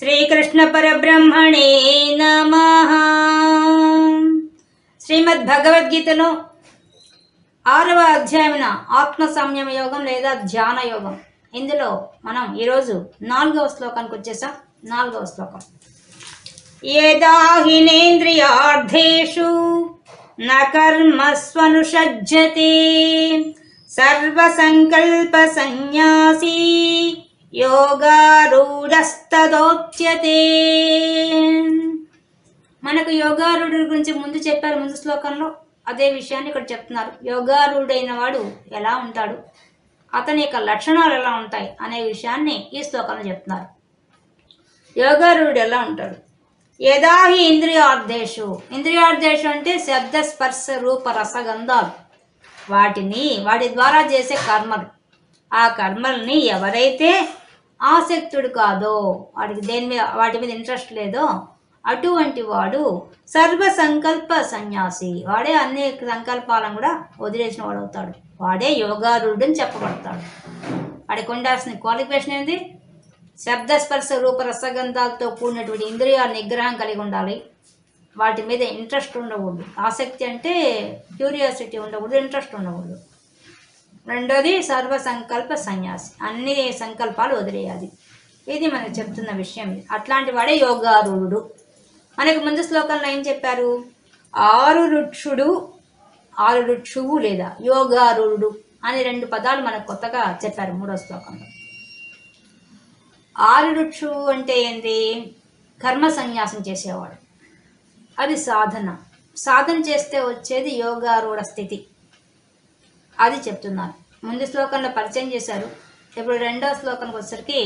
శ్రీకృష్ణ పరబ్రహ్మణే నమ. శ్రీమద్ భగవద్గీతలో ఆరవ అధ్యాయమున ఆత్మ సంయమ యోగం లేదా ధ్యాన యోగం ఇందులో మనం ఈరోజు నాలుగవ శ్లోకానికి వచ్చేసాం. నాలుగవ శ్లోకం. యదాహినేంద్రియార్థేషు న కర్మస్వనుషజ్జతే సర్వసంకల్ప సన్యాసీ యోగారూఢస్తదోచ్యతే మనకు యోగారూఢుడి గురించి ముందు చెప్పారు ముందు శ్లోకంలో అదే విషయాన్ని ఇక్కడ చెప్తున్నారు. యోగారూఢైన వాడు ఎలా ఉంటాడు? అతని యొక్క లక్షణాలు ఎలా ఉంటాయి అనే విషయాన్ని ఈ శ్లోకంలో చెప్తున్నారు. యోగారూఢుడు ఎలా ఉంటాడు? యదాహి ఇంద్రియార్థేషు ఇంద్రియార్థేషు అంటే శబ్ద స్పర్శ రూప రసగంధాలు. వాటిని వాటి ద్వారా చేసే కర్మలు. ఆ కర్మల్ని ఎవరైతే ఆసక్తుడు కాదో వాడికి దేని మీద వాటి మీద ఇంట్రెస్ట్ లేదో అటువంటి వాడు సర్వ సంకల్ప సన్యాసి. వాడే అన్ని సంకల్పాలను కూడా వదిలేసిన వాడు అవుతాడు. వాడే యోగారుడు అని చెప్పబడతాడు. వాడికి ఉండాల్సిన క్వాలిఫికేషన్ ఏంటి శబ్ద స్పర్శ రూప రసగంధాలతో కూడినటువంటి ఇంద్రియాల నిగ్రహం కలిగి ఉండాలి. వాటి మీద ఇంట్రెస్ట్ ఉండకూడదు. ఆసక్తి అంటే క్యూరియాసిటీ ఉండకూడదు ఇంట్రెస్ట్ ఉండకూడదు. రెండోది సర్వ సంకల్ప సన్యాసి. అన్ని సంకల్పాలు వదిలేయాలి. ఇది మనకు చెప్తున్న విషయం అట్లాంటి వాడే యోగారూఢుడు. మనకు ముందు శ్లోకంలో ఏం చెప్పారు? ఆరు రుక్షుడు ఆరు రుక్షువు లేదా యోగారూఢుడు అని రెండు పదాలు మనకు కొత్తగా చెప్పారు మూడో శ్లోకంలో. ఆరు రుక్షువు అంటే ఏంటి కర్మ సన్యాసం చేసేవాడు. అది సాధన. సాధన చేస్తే వచ్చేది యోగారూఢ స్థితి. అది చెప్తున్నారు. ముందు శ్లోకంలో పరిచయం చేశారు. ఇప్పుడు రెండో శ్లోకానికి వచ్చేసరికి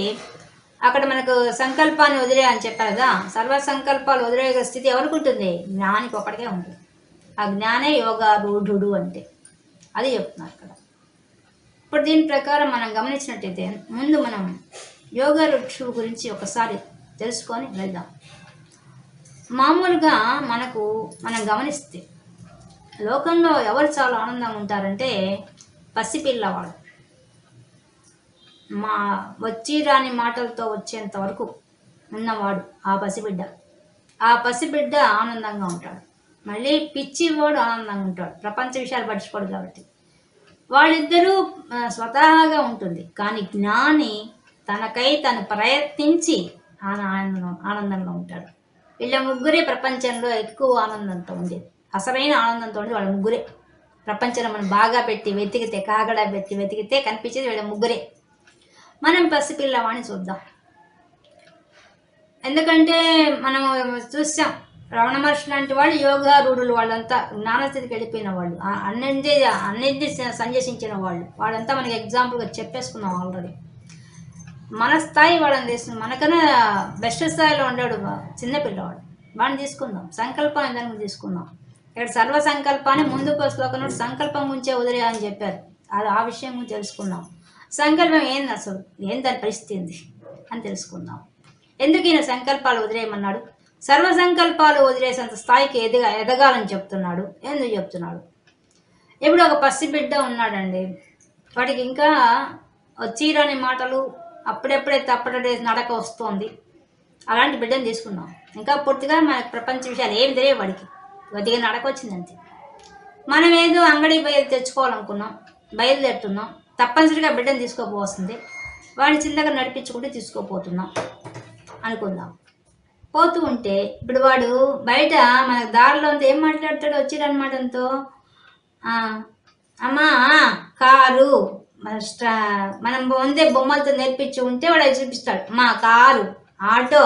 అక్కడ మనకు సంకల్పాన్ని వదిలే అని చెప్పారు కదా. సర్వ సంకల్పాలు వదిలే స్థితి ఎవరికి ఉంటుంది జ్ఞానికి ఒకటికే ఉంటుంది ఆ జ్ఞానే యోగారూఢుడు అంటే. అది చెప్తున్నారు అక్కడ. ఇప్పుడు దీని ప్రకారం మనం గమనించినట్టయితే ముందు మనం యోగా రుక్షువు గురించి ఒకసారి తెలుసుకొని వెళ్దాం. మామూలుగా మనకు మనం గమనిస్తే లోకంలో ఎవరు చాలా ఆనందంగా ఉంటారంటే పసిపిల్లవాడు. మా వచ్చి రాని మాటలతో వచ్చేంత వరకు ఉన్నవాడు ఆ పసిబిడ్డ. ఆ పసిబిడ్డ ఆనందంగా ఉంటాడు. మళ్ళీ పిచ్చివాడు ఆనందంగా ఉంటాడు. ప్రపంచ విషయాలు పట్టించుకోడు కాబట్టి. వాళ్ళిద్దరూ స్వతహాగా ఉంటుంది. కానీ జ్ఞాని తనకై తను ప్రయత్నించి ఆన- ఆనందం ఆనందంగా ఉంటాడు. వీళ్ళ ముగ్గురే ప్రపంచంలో ఎక్కువ ఆనందంతో ఉండేది. అసలైన ఆనందంతో ఉండేది వాళ్ళ ముగ్గురే. ప్రపంచంలో మనం బాగా పెట్టి వెతికితే కాగడా పెట్టి వెతికితే కనిపించేది వీళ్ళ ముగ్గురే. మనం పసిపిల్లవాణి చూద్దాం. ఎందుకంటే మనం చూసాం రమణ మహర్షి లాంటి వాళ్ళు యోగారూఢులు వాళ్ళంతా జ్ఞానస్థితికి వెళ్ళిపోయిన వాళ్ళు. అన్నింటి అన్నింటి సంజసించిన వాళ్ళు. వాళ్ళంతా మనకి ఎగ్జాంపుల్గా చెప్పేసుకున్నాం ఆల్రెడీ మన స్థాయి వాళ్ళని తీసుకుని మనకన్నా బెస్ట్ స్థాయిలో ఉండాడు చిన్నపిల్లవాడు వాడిని తీసుకుందాం. సంకల్పం దానికి తీసుకుందాం. ఇక్కడ సర్వ సంకల్పాన్ని ముందు శ్లోకంలో సంకల్పం గురించే వదిలే అని చెప్పారు. అది ఆ విషయం గురించి సంకల్పం ఏంది అసలు? ఏం దాని పరిస్థితి అని తెలుసుకుందాం. ఎందుకు ఈయన సంకల్పాలు వదిలేయమన్నాడు? సర్వ సంకల్పాలు వదిలేసేంత స్థాయికి ఎదగా ఎదగాలని చెప్తున్నాడు. ఎందుకు చెప్తున్నాడు? ఇప్పుడు ఒక పసిబిడ్డ ఉన్నాడండి. వాడికి ఇంకా చీరని మాటలు అప్పుడెప్పుడే తప్పటడే నడక వస్తోంది. అలాంటి బిడ్డను తీసుకున్నాం. ఇంకా పూర్తిగా మన ప్రపంచ విషయాలు ఏమి తెలియవు వాడికి. కొద్దిగా నడక వచ్చిందంతే మనం ఏదో అంగడి బయలు తెచ్చుకోవాలనుకున్నాం బయలుదేరుతున్నాం తప్పనిసరిగా బిడ్డను తీసుకోపోవస్తుంది వాడిని చిన్నగా నడిపించుకుంటూ తీసుకోపోతున్నాం అనుకుందాం. పోతూ ఉంటే ఇప్పుడు వాడు బయట మన దారిలో అంతా ఏం మాట్లాడతాడు వచ్చిరనమాటంతో అమ్మా కారు మన మనం ముందే బొమ్మలతో నేర్పించి ఉంటే వాడు చూపిస్తాడు. మా కారు ఆటో.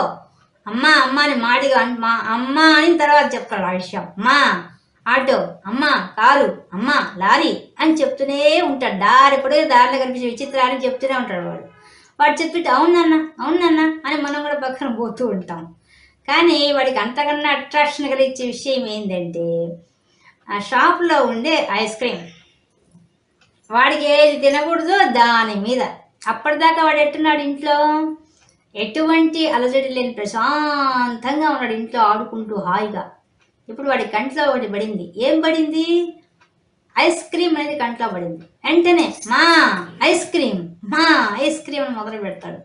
అమ్మ అమ్మ అని మాటిగా మా అమ్మ అని తర్వాత చెప్తాడు ఆ విషయం. మా ఆటో అమ్మ కారు అమ్మ లారీ అని చెప్తూనే ఉంటాడు. దారి ఎప్పుడో దారిలో కనిపించే విచిత్రాన్ని చెప్తూనే ఉంటాడు వాడు. వాడు చెప్తుంటే అవునన్న అవునన్న అని మనం కూడా పక్కన పోతూ ఉంటాం. కానీ వాడికి అంతకన్నా అట్రాక్షన్ కలిగించే విషయం ఏంటంటే ఆ షాప్లో ఉండే ఐస్ క్రీమ్. వాడికి ఏది తినకూడదో దాని మీద. అప్పటిదాకా వాడు ఎట్టున్నాడు ఇంట్లో? ఎటువంటి అలజడి లేని ప్రశాంతంగా ఉన్నాడు ఇంట్లో ఆడుకుంటూ హాయిగా. ఇప్పుడు వాడి కంట్లో ఒకటి పడింది. ఏం పడింది? ఐస్ క్రీమ్ అనేది కంట్లో పడింది. వెంటనే మా ఐస్ క్రీమ్ మా ఐస్ క్రీమ్ అని మొదలు పెడతాడు.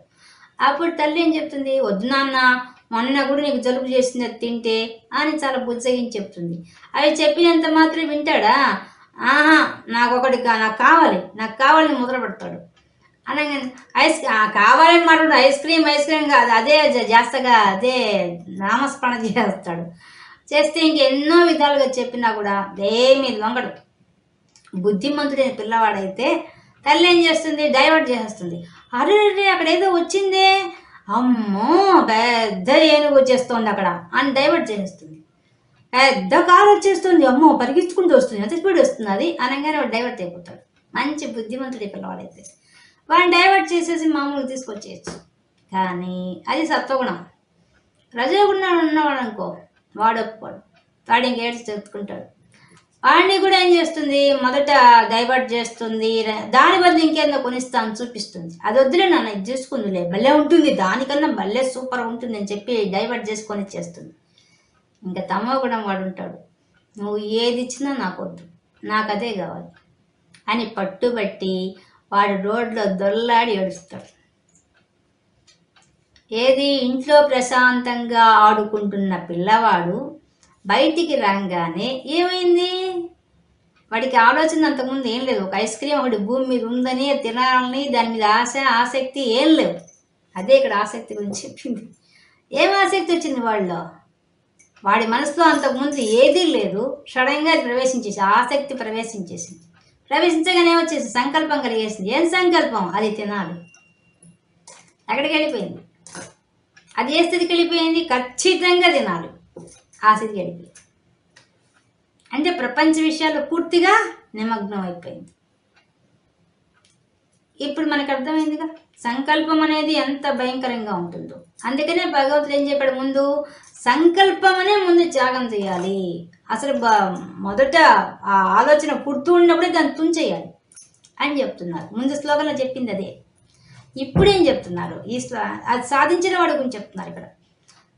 అప్పుడు తల్లి ఏం చెప్తుంది? వద్దు నాన్న మొన్న కూడా నీకు జలుబు చేసింది అది తింటే అని చాలా బుజ్జగించి చెప్తుంది. అవి చెప్పినంత మాత్రం వింటాడా? ఆహా నాకు ఒకటి నాకు కావాలి నాకు కావాలని మొదలు పెడతాడు. అనగానే ఐస్ కావాలని మాట ఐస్ క్రీమ్ ఐస్ క్రీమ్ కాదు అదే జాస్తగా అదే నామస్మరణ చేస్తాడు. చేస్తే ఇంకెన్నో విధాలుగా చెప్పినా కూడా ఏమీ లొంగడు బుద్ధిమంతుడైన పిల్లవాడైతే తల్లి ఏం చేస్తుంది? డైవర్ట్ చేసేస్తుంది. అరే అక్కడ ఏదో వచ్చిందే. అమ్మో పెద్ద ఏనుగు వచ్చేస్తుంది అక్కడ అని డైవర్ట్ చేసేస్తుంది. పెద్ద కారు వచ్చేస్తుంది. అమ్మో పరిగెత్తుకుంటూ వస్తుంది. ఎంత స్పీడ్ వస్తుంది అది అనగానే డైవర్ట్ అయిపోతాడు. మంచి బుద్ధిమంతుడి పిల్లవాడైతే. వాడిని డైవర్ట్ చేసేసి మామూలుగా తీసుకొచ్చేయచ్చు. కానీ అది సత్వగుణం. రజోగుణం ఉన్నవాడు అనుకో వాడు ఒప్పుకోడు. వాడు ఇంకేడ్చి చెప్పుకుంటాడు. వాడిని కూడా ఏం చేస్తుంది? మొదట డైవర్ట్ చేస్తుంది దాని బదులు ఇంకేందో కొనిస్తాను చూపిస్తుంది. అది వద్దులే నాన్న ఇది చూసుకుందిలే. భలే ఉంటుంది. దానికన్నా భలే సూపర్ ఉంటుంది అని చెప్పి డైవర్ట్ చేసుకొని చేస్తుంది ఇంకా తమ కూడా వాడు ఉంటాడు. నువ్వు ఏది ఇచ్చినా నాకు వద్దు. నాకు అదే కావాలి. అని పట్టుబట్టి వాడు రోడ్లో దొల్లాడి ఏడుస్తాడు. ఏది ఇంట్లో ప్రశాంతంగా ఆడుకుంటున్న పిల్లవాడు బయటికి రాగానే ఏమైంది? వాడికి ఆలోచన అంతకుముందు ఏం లేదు. ఒక ఐస్ క్రీమ్ ఒకటి భూమి మీద ఉందని తినాలని దాని మీద ఆశ ఆసక్తి ఏం లేవు. అదే ఇక్కడ ఆసక్తి గురించి చెప్పింది. ఏం ఆసక్తి వచ్చింది వాళ్ళలో వాడి మనసులో అంతకుముందు ఏదీ లేదు. సడన్గా ప్రవేశించేసి ఆసక్తి ప్రవేశించేసింది. ప్రవేశించగానే వచ్చేసి సంకల్పం కలిగేసింది. ఏం సంకల్పం? అది తినాలి. ఎక్కడికి వెళ్ళిపోయింది. అది ఏ స్థితికి వెళ్ళిపోయింది? ఖచ్చితంగా తినాలి. ఆ స్థితికి వెళ్ళిపోయింది. అంటే ప్రపంచ విషయాలు పూర్తిగా నిమగ్నం అయిపోయింది. ఇప్పుడు మనకు అర్థమైందిగా? సంకల్పం అనేది ఎంత భయంకరంగా ఉంటుందో. అందుకనే భగవంతుడు ఏం చెప్పాడు? ముందు సంకల్పం అనే ముందు త్యాగం చేయాలి. అసలు మొదట ఆ ఆలోచన పుడుతూ ఉన్నప్పుడే దాన్ని తుంచేయాలి అని చెప్తున్నారు. ముందు శ్లోకంలో చెప్పింది అదే. ఇప్పుడేం చెప్తున్నారు? ఈ శ్లో అది సాధించిన వాడి గురించి చెప్తున్నారు ఇక్కడ.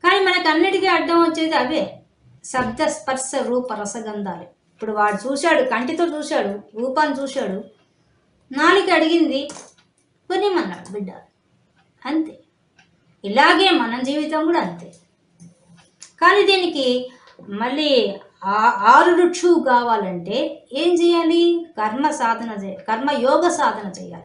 కానీ మనకు అన్నిటికీ అడ్డం వచ్చేది అవే. శబ్ద స్పర్శ రూప రసగంధాలు. ఇప్పుడు వాడు చూశాడు కంటితో చూశాడు రూపాన్ని చూశాడు. నాలుక అడిగింది కొనిమన్నాడు బిడ్డ. అంతే. ఇలాగే మన జీవితం కూడా అంతే. కానీ దీనికి మళ్ళీ ఆరు రుక్షు కావాలంటే ఏం చేయాలి? కర్మ సాధన చేయాలి కర్మ యోగ సాధన చేయాలి.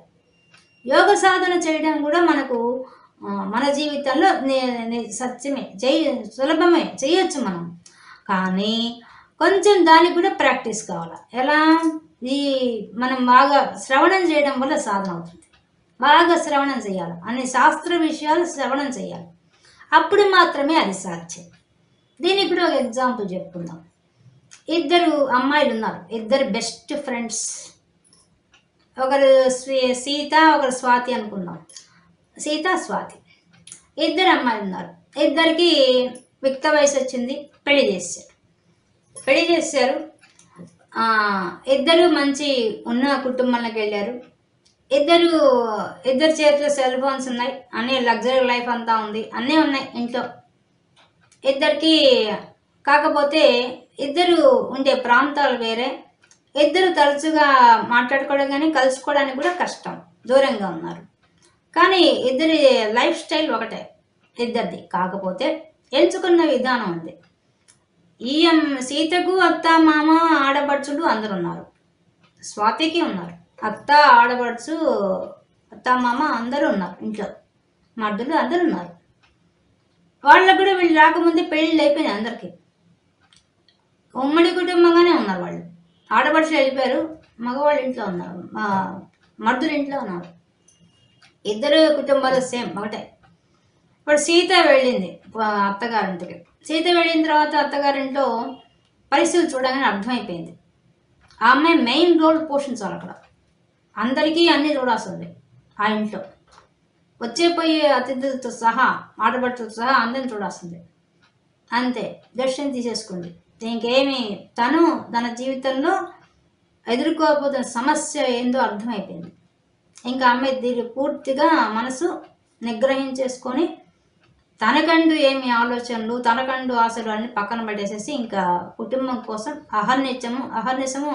యోగ సాధన చేయడం కూడా మనకు మన జీవితంలో నే- సత్యమే చేయ సులభమే చేయొచ్చు మనం. కానీ కొంచెం దానికి కూడా ప్రాక్టీస్ కావాలి? ఎలా? ఈ మనం బాగా శ్రవణం చేయడం వల్ల సాధన అవుతుంది. బాగా శ్రవణం చేయాలి. అన్ని శాస్త్ర విషయాలు శ్రవణం చేయాలి. అప్పుడు మాత్రమే అది సాధ్యం. దీనికి కూడా ఒక ఎగ్జాంపుల్ చెప్పుకుందాం. ఇద్దరు అమ్మాయిలు ఉన్నారు ఇద్దరు బెస్ట్ ఫ్రెండ్స్ ఒకరు సీత ఒకరు స్వాతి అనుకున్నాం సీత స్వాతి. ఇద్దరు అమ్మాయిలు ఉన్నారు ఇద్దరికి విక్త వయసు వచ్చింది. పెళ్ళి చేశారు. పెళ్ళి చేశారు. ఇద్దరు మంచి ఉన్న కుటుంబంలోకి వెళ్ళారు. ఇద్దరు ఇద్దరు చేతిలో సెల్ ఫోన్స్ ఉన్నాయి. అన్ని లగ్జరీ లైఫ్ అంతా ఉంది. అన్నీ ఉన్నాయి ఇంట్లో. ఇద్దరికి కాకపోతే ఇద్దరు ఉండే ప్రాంతాలు వేరే. ఇద్దరు తరచుగా మాట్లాడుకోవడం కానీ కలుసుకోవడానికి కూడా కష్టం. దూరంగా ఉన్నారు. కానీ ఇద్దరి లైఫ్ స్టైల్ ఒకటే. ఇద్దరిది కాకపోతే ఎంచుకున్న విధానం ఉంది. ఈఎం సీతకు అత్త మామ ఆడపడుచులు అందరు ఉన్నారు స్వాతికి ఉన్నారు. అత్త ఆడపడుచు అత్త మామ అందరూ ఉన్నారు ఇంట్లో. మర్దులు అందరు ఉన్నారు. వాళ్ళకు కూడా వీళ్ళు రాకముందే పెళ్ళిళ్ళు అయిపోయినాయి అందరికీ. ఉమ్మడి కుటుంబంగానే ఉన్నారు వాళ్ళు. ఆడపడుచులు వెళ్ళిపోయారు మగవాళ్ళు ఇంట్లో ఉన్నారు మా మర్దులు ఇంట్లో ఉన్నారు. ఇద్దరు కుటుంబాలు సేమ్ ఒకటే. ఇప్పుడు సీత వెళ్ళింది అత్తగారింటికి సీత వెళ్ళిన తర్వాత అత్తగారింట్లో పరిస్థితులు చూడగానే అర్థమైపోయింది. ఆ అమ్మాయి మెయిన్ రోల్ పోషించాలి అక్కడ. అందరికీ అన్నీ చూడాల్సింది ఆ ఇంట్లో. వచ్చే పోయే అతిథులతో సహా ఆడబడులతో సహా అందరిని చూడాల్సింది అంతే దర్శనం తీసేసుకుంది. ఇంకేమి తను తన జీవితంలో ఎదుర్కోబోతున్న సమస్య ఏందో అర్థమైపోయింది. ఇంకా అమ్మాయి దీన్ని పూర్తిగా మనసు నిగ్రహించేసుకొని తనకంటూ ఏమి ఆలోచనలు తనకంటూ ఆశలు అన్ని పక్కన పడేసేసి ఇంకా కుటుంబం కోసం అహర్నిత్యము అహర్నిశము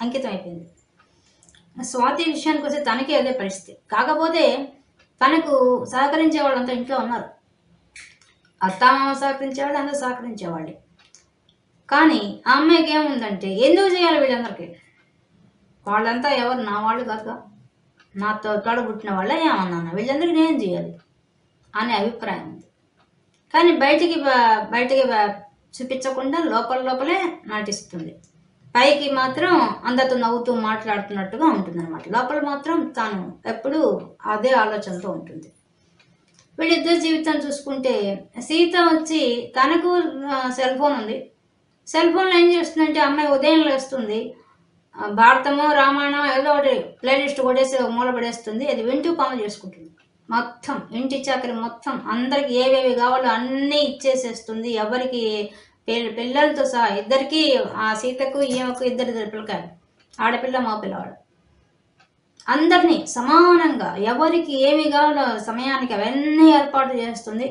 అంకితం అయిపోయింది స్వాతి విషయానికి వస్తే తనకే అదే పరిస్థితి. కాకపోతే తనకు సహకరించే వాళ్ళంతా ఇంట్లో ఉన్నారు. అత్తామామ సహకరించేవాళ్ళు అందరూ సహకరించేవాళ్ళే. కానీ ఆ అమ్మాయికి ఏముందంటే ఎందుకు చేయాలి వీళ్ళందరికీ? వాళ్ళంతా ఎవరు? నా వాళ్ళు కాక నాతో పుట్టిన వాళ్ళే ఏమన్నాను వీళ్ళందరికీ నేను చేయాలి అనే అభిప్రాయం ఉంది. కానీ బయటికి బయటికి చూపించకుండా లోపల లోపలే నటిస్తుంది. పైకి మాత్రం అందరితో నవ్వుతూ మాట్లాడుతున్నట్టుగా ఉంటుంది అనమాట లోపల మాత్రం తాను ఎప్పుడూ అదే ఆలోచనతో ఉంటుంది. వీళ్ళిద్దరి జీవితం చూసుకుంటే సీత వచ్చి తనకు సెల్ ఫోన్ ఉంది. సెల్ ఫోన్లో ఏం చేస్తుందంటే అమ్మాయి ఉదయం లేస్తుంది. భారతము రామాయణం ఏదో ఒకటి ప్లేలిస్ట్ కొట్టేసి ఒక మూల పడేస్తుంది. అది వింటూ పనులు చేసుకుంటుంది. మొత్తం ఇంటి చాకరి మొత్తం అందరికి ఏవేవి కావాలో అన్నీ ఇచ్చేసేస్తుంది. ఎవరికి పిల్లలతో సహా ఇద్దరికి ఆ సీతకు ఈమెకు ఇద్దరు ఇద్దరు పిల్లకాయలు. ఆడపిల్ల మా పిల్లవాడు. అందరినీ సమానంగా ఎవరికి ఏమి కావాలో సమయానికి అవన్నీ ఏర్పాటు చేస్తుంది.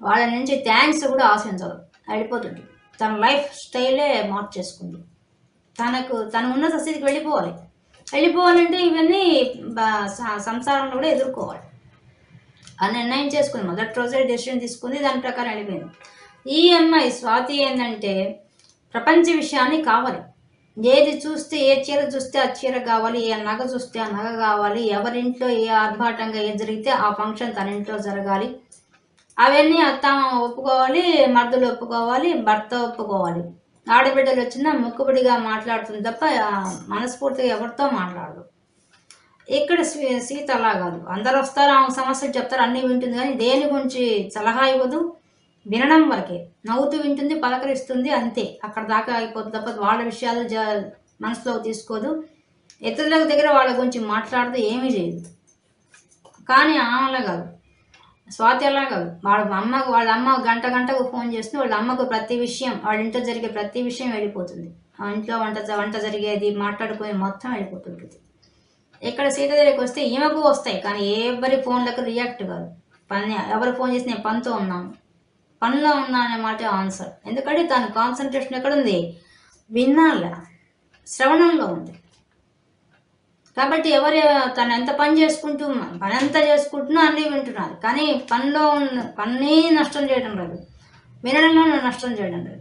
వాళ్ళ నుంచి థ్యాంక్స్ కూడా ఆశించదు వెళ్ళిపోతుంది తన లైఫ్ స్టైలే మార్చేసుకుంది తనకు తను ఉన్న సస్థితికి వెళ్ళిపోవాలి. వెళ్ళిపోవాలంటే ఇవన్నీ సంసారంలో కూడా ఎదుర్కోవాలి. అని నిర్ణయం చేసుకుంది మొదటి రోజే డెసిషన్ తీసుకుంది దాని ప్రకారం వెళ్ళిపోయింది. ఈ అమ్మాయి స్వాతి ఏంటంటే ప్రపంచ విషయాన్ని కావాలి. ఏది చూస్తే ఏ చీర చూస్తే ఆ చీర కావాలి ఏ నగ చూస్తే ఆ నగ కావాలి ఎవరింట్లో ఏ ఆర్భాటంగా ఏది జరిగితే ఆ ఫంక్షన్ తన ఇంట్లో జరగాలి. అవన్నీ అత్తమామ ఒప్పుకోవాలి మర్దులు ఒప్పుకోవాలి భర్త ఒప్పుకోవాలి. ఆడబిడ్డలు వచ్చినా మొక్కుబడిగా మాట్లాడుతుంది తప్ప మనస్ఫూర్తిగా ఎవరితో మాట్లాడదు ఇక్కడ సీ- సీత అలా కాదు. అందరు వస్తారు ఆమె సమస్యలు చెప్తారు అన్నీ వింటుంది కానీ దేని గురించి సలహా ఇవ్వదు. వినడం వరకే. నవ్వుతూ వింటుంది పలకరిస్తుంది అంతే. అక్కడ దాకా అయిపోతుంది తప్ప వాళ్ళ విషయాలు జ మనసులో తీసుకోదు. ఇతరుల దగ్గర వాళ్ళ గురించి మాట్లాడదు ఏమీ చేయదు. కానీ ఆమెలా కాదు. స్వాతి అలా కాదు. వాళ్ళ అమ్మకు వాళ్ళ అమ్మ గంట గంటకు ఫోన్ చేస్తుంది వాళ్ళ అమ్మకు ప్రతి విషయం వాళ్ళ ఇంట్లో జరిగే ప్రతి విషయం వెళ్ళిపోతుంది. ఆ ఇంట్లో వంట వంట జరిగేది మాట్లాడుకునే మొత్తం వెళ్ళిపోతుంటుంది ఇక్కడ సీత దగ్గరికి వస్తే ఈమెకు వస్తాయి కానీ ఎవరి ఫోన్లకు రియాక్ట్ కాదు. పని ఎవరు ఫోన్ చేసి నేను పనితో ఉన్నాను. పనిలో ఉన్నా అనే మాట ఆన్సర్. ఎందుకంటే తను కాన్సన్ట్రేషన్ ఎక్కడ ఉంది? విన్నాల శ్రవణంలో ఉంది. కాబట్టి ఎవరు తను ఎంత పని చేసుకుంటూ పని ఎంత చేసుకుంటున్నా అన్నీ వింటున్నారు. కానీ పనిలో ఉన్న పని నష్టం చేయడం లేదు. వినడంలో నష్టం చేయడం లేదు.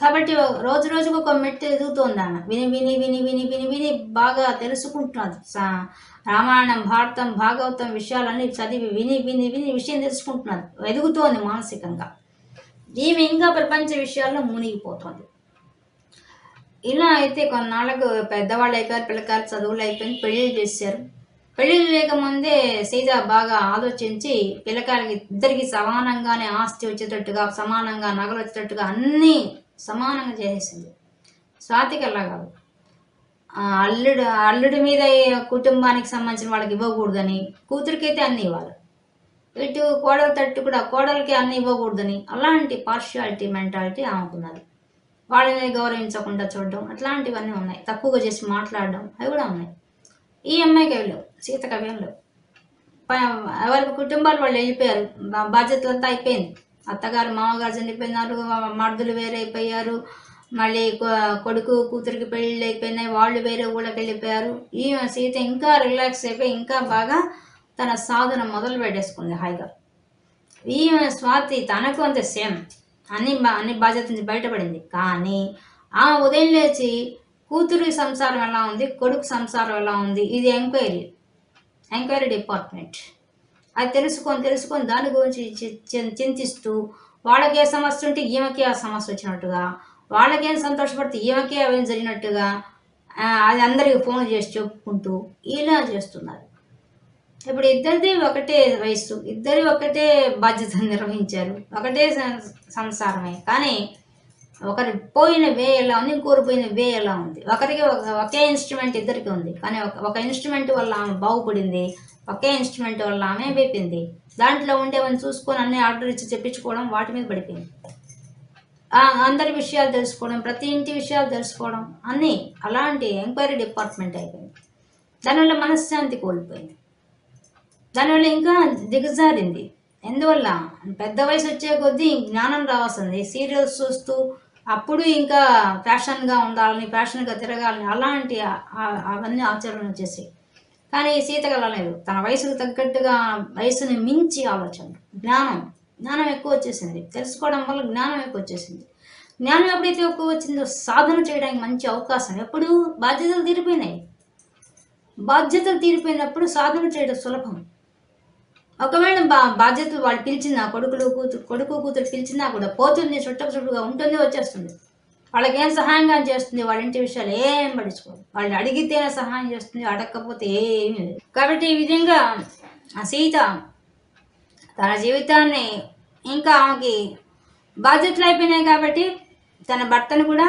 కాబట్టి రోజు రోజుకు ఒక మెట్టు ఎదుగుతోంది అన్న విని విని విని విని విని విని బాగా తెలుసుకుంటున్నారు సా- రామాయణం భారతం భాగవతం విషయాలన్నీ చదివి విని విని విని విషయం తెలుసుకుంటున్నారు ఎదుగుతోంది మానసికంగా. ఈమె ఇంకా ప్రపంచ విషయాల్లో మునిగిపోతుంది. ఇలా అయితే కొన్నాళ్ళకు పెద్దవాళ్ళు అయిపోయారు పిల్లకాయలు చదువులు అయిపోయింది పెళ్ళిళ్ళు చేశారు. పెళ్ళిళ్ళు లేకముందే సీత బాగా ఆలోచించి పిల్లకాయలకి ఇద్దరికి సమానంగానే ఆస్తి వచ్చేటట్టుగా సమానంగా నగలు వచ్చేటట్టుగా అన్నీ సమానంగా చేసేసింది. స్వాతికి అలా కాదు. అల్లుడు అల్లుడి మీద కుటుంబానికి సంబంధించిన వాళ్ళకి ఇవ్వకూడదని కూతురికైతే అన్నీ ఇవ్వాలి. ఇటు కోడలు తట్టు కూడా కోడలకి అన్ని ఇవ్వకూడదని అలాంటి పార్షియాలిటీ మెంటాలిటీ ఆమెకున్నది. వాళ్ళని గౌరవించకుండా చూడడం అట్లాంటివన్నీ ఉన్నాయి. తక్కువగా చేసి మాట్లాడడం అవి కూడా ఉన్నాయి. ఈ అమ్మాయికి అవి లేవు సీతకు అవి లేవు. కుటుంబాలు వాళ్ళు వెళ్ళిపోయారు. బాధ్యతలంతా అయిపోయింది. అత్తగారు మామగారు చనిపోయినారు మర్దులు వేరే అయిపోయారు. మళ్ళీ కొడుకు కూతురికి పెళ్ళిళ్ళు అయిపోయినాయి వాళ్ళు వేరే ఊళ్ళకి వెళ్ళిపోయారు. ఈ సీత ఇంకా రిలాక్స్ అయిపోయి ఇంకా బాగా తన సాధన మొదలు పెట్టేసుకుంది హాయిగా. ఈ స్వాతి తనకు అంతే సేమ్. అన్ని బా- అన్ని బాధ్యత నుంచి బయటపడింది. కానీ ఆ ఉదయం లేచి కూతురి సంసారం ఎలా ఉంది? కొడుకు సంసారం ఎలా ఉంది? ఇది ఎంక్వైరీ. Enquiry department. అది తెలుసుకొని తెలుసుకొని దాని గురించి చింతిస్తూ వాళ్ళకి ఏ సమస్య ఉంటే ఈమెకి ఆ సమస్య వచ్చినట్టుగా వాళ్ళకేం సంతోషపడితే ఈమెకే అవేం జరిగినట్టుగా అది అందరికి ఫోన్ చేసి చెప్పుకుంటూ ఇలా చేస్తున్నారు. ఇప్పుడు ఇద్దరిది ఒకటే వయస్సు ఇద్దరు ఒకటే బాధ్యత నిర్వహించారు ఒకటే సం- సంసారమే. కానీ ఒకరి పోయిన వే ఎలా ఉంది ఇంకోరు పోయిన వే ఎలా ఉంది? ఒకరికి ఒక- ఒకే ఇన్స్ట్రుమెంట్ ఇద్దరికి ఉంది. కానీ ఒక ఇన్స్ట్రుమెంట్ వల్ల ఆమె బాగుపడింది ఒకే ఇన్స్ట్రుమెంట్ వల్ల ఆమె వేపింది దాంట్లో ఉండేవని చూసుకొని అన్ని ఆర్డర్ ఇచ్చి చెప్పించుకోవడం వాటి మీద పడిపోయింది. అందరి విషయాలు తెలుసుకోవడం ప్రతి ఇంటి విషయాలు తెలుసుకోవడం అన్నీ అలాంటి ఎంక్వైరీ డిపార్ట్మెంట్ అయిపోయింది. దానివల్ల మనశ్శాంతి కోల్పోయింది. దానివల్ల ఇంకా దిగజారింది. ఎందువల్ల? పెద్ద వయసు వచ్చే కొద్దీ జ్ఞానం రావాల్సింది. సీరియల్స్ చూస్తూ అప్పుడు ఇంకా ఫ్యాషన్గా ఉండాలని ఫ్యాషన్గా తిరగాలని అలాంటి అవన్నీ ఆచరణ వచ్చేసి కానీ సీతకు అలా లేదు. తన వయసుకు తగ్గట్టుగా వయసుని మించి ఆలోచన జ్ఞానం జ్ఞానం ఎక్కువ వచ్చేసింది. తెలుసుకోవడం వల్ల జ్ఞానం ఎక్కువ వచ్చేసింది. జ్ఞానం ఎప్పుడైతే ఎక్కువ వచ్చిందో సాధన చేయడానికి మంచి అవకాశం ఎప్పుడు బాధ్యతలు తీరిపోయినాయి. బాధ్యతలు తీరిపోయినప్పుడు సాధన చేయడం సులభం. ఒకవేళ బా బాధ్యతలు వాళ్ళు పిలిచినా కొడుకులు కూతురు కొడుకు కూతురు పిలిచినా కూడా పోతుంది చుట్టపు చుట్టుగా ఉంటుంది వచ్చేస్తుంది వాళ్ళకి ఏం సహాయంగా చేస్తుంది వాళ్ళ ఇంటి విషయాలు ఏం పడుచుకోదు వాళ్ళు అడిగితేనే సహాయం చేస్తుంది అడగకపోతే ఏమీ లేదు. కాబట్టి ఈ విధంగా ఆ సీత తన జీవితాన్ని ఇంకా ఆమెకి బాధ్యతలు అయిపోయినాయి కాబట్టి తన భర్తను కూడా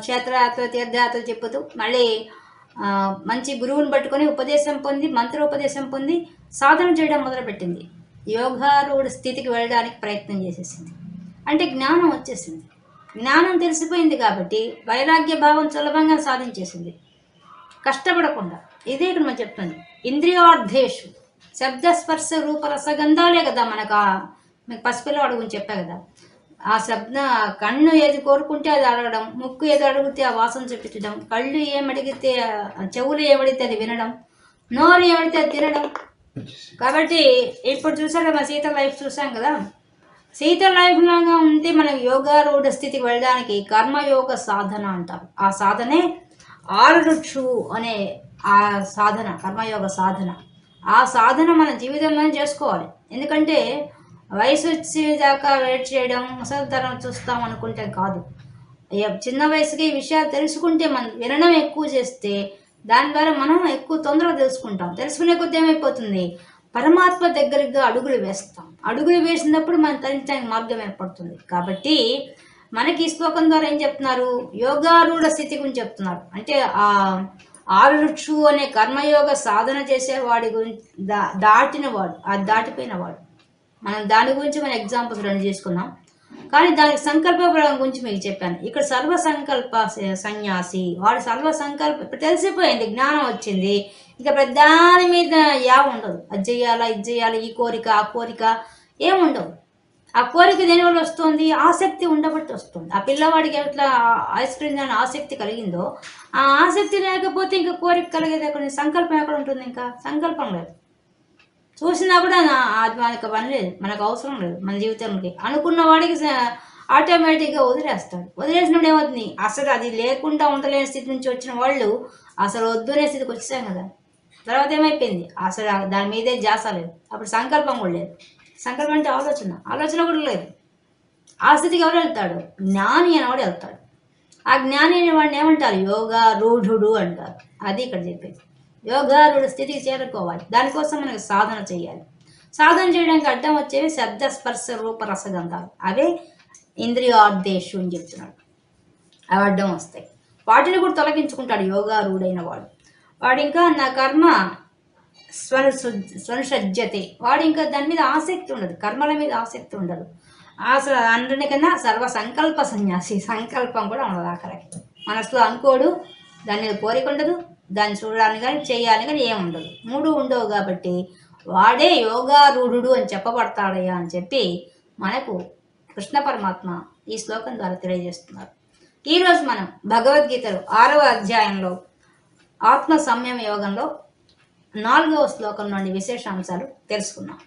క్షేత్రయాత్ర తీర్థయాత్ర చెప్పుతూ మళ్ళీ మంచి గురువుని పట్టుకొని ఉపదేశం పొంది మంత్రోపదేశం పొంది సాధన చేయడం మొదలుపెట్టింది. యోగారూఢ స్థితికి వెళ్ళడానికి ప్రయత్నం చేసేసింది. అంటే జ్ఞానం వచ్చేసింది. జ్ఞానం తెలిసిపోయింది కాబట్టి వైరాగ్య భావం సులభంగా సాధించేసింది. కష్టపడకుండా ఇదే ఇక్కడ మనం చెప్తుంది ఇంద్రియార్థేషు శబ్ద స్పర్శ కదా మనకు మీకు పసిపిల్లవాడు గురించి చెప్పా కదా. ఆ శబ్ద కన్ను ఏది కోరుకుంటే అది అడగడం ముక్కు ఏది అడిగితే ఆ వాసన చూపించడం కళ్ళు ఏమడిగితే చెవులు ఏమడిగితే అది వినడం నోరు ఏమడితే అది తినడం. కాబట్టి ఇప్పుడు చూసాం కదా సీత లైఫ్ చూసాం కదా. సీత లైఫ్ లాగా ఉంటే మనం యోగారూఢ స్థితికి వెళ్ళడానికి కర్మయోగ సాధన అంటారు. ఆ సాధనే ఆరుడుక్షు అనే ఆ సాధన కర్మయోగ సాధన. ఆ సాధన మన జీవితంలోనే చేసుకోవాలి. ఎందుకంటే వయసు వచ్చేదాకా వెయిట్ చేయడం ముసలితనం చూస్తాం అనుకుంటే కాదు. చిన్న వయసుకి ఈ విషయాలు తెలుసుకుంటే మనం వినడం ఎక్కువ చేస్తే దాని ద్వారా మనం ఎక్కువ తొందరగా తెలుసుకుంటాం. తెలుసుకునే కొద్ది ఏమైపోతుంది? పరమాత్మ దగ్గరగా అడుగులు వేస్తాం. అడుగులు వేసినప్పుడు మనం తరించడానికి మార్గం ఏర్పడుతుంది. కాబట్టి మనకి ఈ శ్లోకం ద్వారా ఏం చెప్తున్నారు? యోగారూఢ స్థితి గురించి చెప్తున్నారు. అంటే ఆ ఆరుక్షు అనే కర్మయోగ సాధన చేసేవాడి గురించి దా దాటిన వాడు ఆ దాటిపోయిన వాడు మనం దాని గురించి మనం ఎగ్జాంపుల్స్ రెండు చేసుకున్నాం కానీ దానికి సంకల్ప బలం గురించి మీకు చెప్పాను. ఇక్కడ సర్వ సంకల్ప సన్యాసి వాడు సర్వ సంకల్ప తెలిసిపోయింది జ్ఞానం వచ్చింది. ఇక దాని మీద యా ఉండదు. అది చేయాలా ఇది చేయాలి ఈ కోరిక ఆ కోరిక ఏముండవు ఆ కోరిక దేనివల్ల వస్తుంది? ఆసక్తి ఉండబట్టి వస్తుంది. ఆ పిల్లవాడికి ఎట్లా ఐస్ క్రీమ్ దాని ఆసక్తి కలిగిందో ఆ ఆసక్తి లేకపోతే ఇంకా కోరిక కలిగేది అక్కడ సంకల్పం ఎక్కడ ఉంటుంది ఇంకా? సంకల్పం లేదు. చూసినా కూడా నా- అది మనకు పని లేదు. మనకు అవసరం లేదు మన జీవితంలోకి అనుకున్న వాడికి ఆటోమేటిక్గా వదిలేస్తాడు. వదిలేసినప్పుడు ఏమవుతుంది? అసలు అది లేకుండా ఉండలేని స్థితి నుంచి వచ్చిన వాళ్ళు అసలు వద్దునే స్థితికి వచ్చేసాం కదా. తర్వాత ఏమైపోయింది? అసలు దాని మీదే జాస లేదు. అప్పుడు సంకల్పం కూడా లేదు. సంకల్పం అంటే ఆలోచన. ఆలోచన కూడా లేదు. ఆ స్థితికి ఎవరు వెళ్తాడు? జ్ఞాని అనేవాడు వెళ్తాడు? ఆ జ్ఞాని అనే వాడిని ఏమంటారు? యోగా రూఢుడు అంటారు. అది ఇక్కడ చెప్పేది. యోగారుడు స్థితికి చేరుకోవాలి. దానికోసం మనకు సాధన చేయాలి. సాధన చేయడానికి అడ్డం వచ్చేవి శబ్ద స్పర్శ రూప రసగంధాలు. అవే ఇంద్రియార్దేశు అని చెప్తున్నాడు. అవి అడ్డం వస్తాయి. వాటిని కూడా తొలగించుకుంటాడు యోగారూఢైన వాడు. వాడు ఇంకా నా కర్మ స్వను స్వనుషజ్యతే. వాడు ఇంకా దాని మీద ఆసక్తి ఉండదు. కర్మల మీద ఆసక్తి ఉండదు. ఆస అందరికన్నా సర్వ సంకల్ప సన్యాసి. సంకల్పం కూడా ఉండదు ఆఖరికి మనసులో అనుకోడు. దాని మీద కోరిక ఉండదు. దాన్ని చూడడానికి కానీ చేయాలని కానీ ఏం ఉండదు. మూడు ఉండవు కాబట్టి వాడే యోగారూఢుడు అని చెప్పబడతాడయ్యా అని చెప్పి మనకు కృష్ణ పరమాత్మ ఈ శ్లోకం ద్వారా తెలియజేస్తున్నారు. ఈరోజు మనం భగవద్గీతలో ఆరవ అధ్యాయంలో ఆత్మ సంయమ యోగంలో నాలుగవ శ్లోకం నుండి విశేషాంశాలు తెలుసుకున్నాం